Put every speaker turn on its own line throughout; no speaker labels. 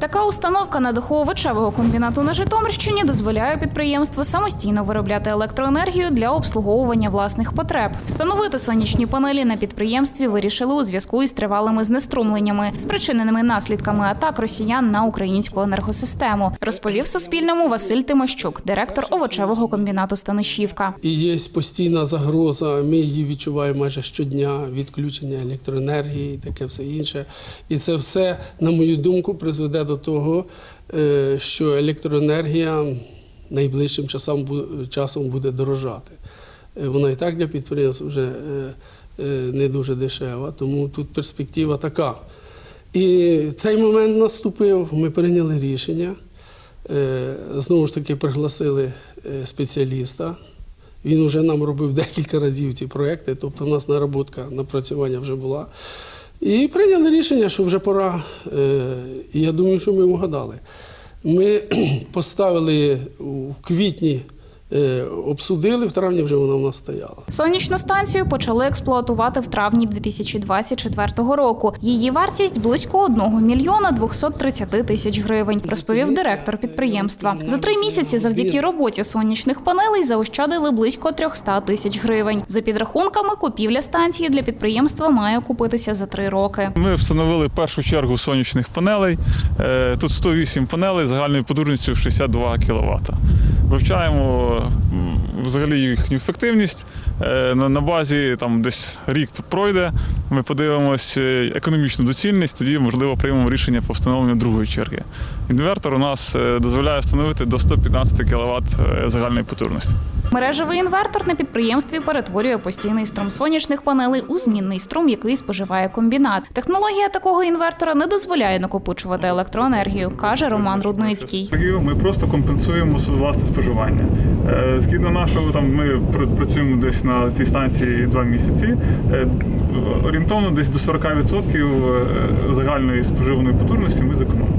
Така установка на даху овочевого комбінату на Житомирщині дозволяє підприємству самостійно виробляти електроенергію для обслуговування власних потреб. Встановити сонячні панелі на підприємстві вирішили у зв'язку із тривалими знеструмленнями, спричиненими наслідками атак росіян на українську енергосистему, розповів Суспільному Василь Тимощук, директор овочевого комбінату Станишівка.
І є постійна загроза. Ми її відчуваємо майже щодня, відключення електроенергії, і таке все інше. І це все, на мою думку, призведе до того, е, що електроенергія найближчим часом, буде дорожати. Е, Вона і так для підприємств вже е, не дуже дешева, тому тут перспектива така. І цей момент наступив, ми прийняли рішення. Знову ж таки, пригласили спеціаліста. Він вже нам робив декілька разів ці проекти, тобто в нас наработка, напрацювання вже була. І прийняли рішення, що вже пора. Е, я думаю, що ми вгадали. Ми поставили у квітні, обсудили, в травні вже вона в нас стояла.
Сонячну станцію почали експлуатувати в травні 2024 року. Її вартість близько 1 мільйона 230 тисяч гривень, розповів директор підприємства. За три місяці завдяки роботі сонячних панелей заощадили близько 300 тисяч гривень. За підрахунками, купівля станції для підприємства має купитися за три роки.
Ми встановили першу чергу сонячних панелей. Е, Тут 108 панелей загальною потужністю 62 кВт. Вивчаємо взагалі їхню ефективність. Е, На базі там десь рік пройде. Ми подивимось е, економічну доцільність, тоді можливо приймемо рішення по встановленню другої черги. Інвертор у нас е, дозволяє встановити до 115 кВт загальної потужності.
Мережевий інвертор на підприємстві перетворює постійний струм сонячних панелей у змінний струм, який споживає комбінат. Технологія такого інвертора не дозволяє накопичувати електроенергію, каже Роман Рудницький.
Ми просто компенсуємо власне споживання. Е, Згідно нашого, там ми пр- працюємо десь на цій станції два місяці. Е, Орієнтовно десь до 40% е, загальної споживаної потужності ми зекономимо.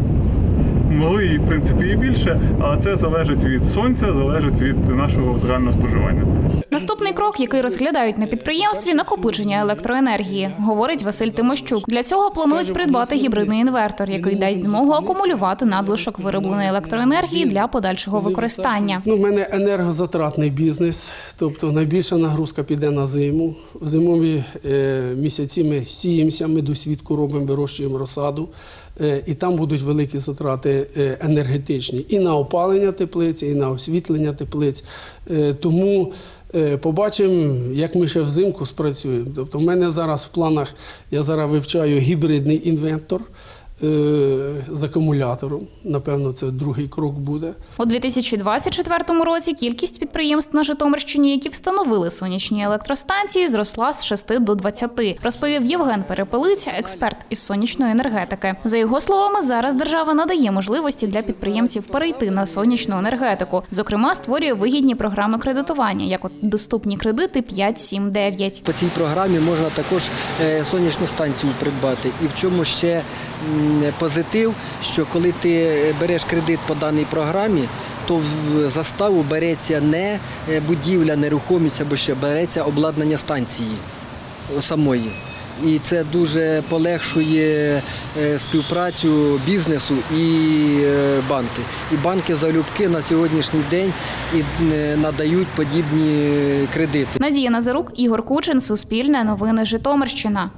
Могли і в принципі і більше, але це залежить від сонця, залежить від нашого загального споживання.
Наступний крок, який розглядають на підприємстві, накопичення електроенергії, говорить Василь Тимощук. Для цього планують придбати гібридний інвертор, який дасть змогу акумулювати надлишок виробленої електроенергії для подальшого використання.
Ну, в мене енергозатратний бізнес, тобто найбільша нагрузка піде на зиму. В зимові е, місяці ми сіємося, ми досвідку робимо, вирощуємо розсаду. Е, і там будуть великі затрати енергетичні і на опалення теплиці, і на освітлення теплиць. Е, тому е, побачимо, як ми ще взимку спрацюємо. Тобто, в мене зараз в планах, я зараз вивчаю гібридний інвентор е, з акумулятором. Напевно, це другий крок буде.
У 2024 році кількість підприємств на Житомирщині, які встановили сонячні електростанції, зросла з 6 до 20, розповів Євген Перепелиця, експерт із сонячної енергетики. За його словами, зараз держава надає можливості для підприємців перейти на сонячну енергетику. Зокрема, створює вигідні програми кредитування, як от доступні кредити 5, 7, 9.
По цій програмі можна також е, сонячну станцію придбати. І в чому ще позитив, що коли ти береш кредит по даній програмі, то в заставу береться не е, будівля, нерухомість або ще береться обладнання станції самої. І це дуже полегшує е, співпрацю бізнесу і е, банки. І банки залюбки на сьогоднішній день е, надають подібні кредити.
Надія Назарук, Ігор Кучин, Суспільне новини Житомирщина.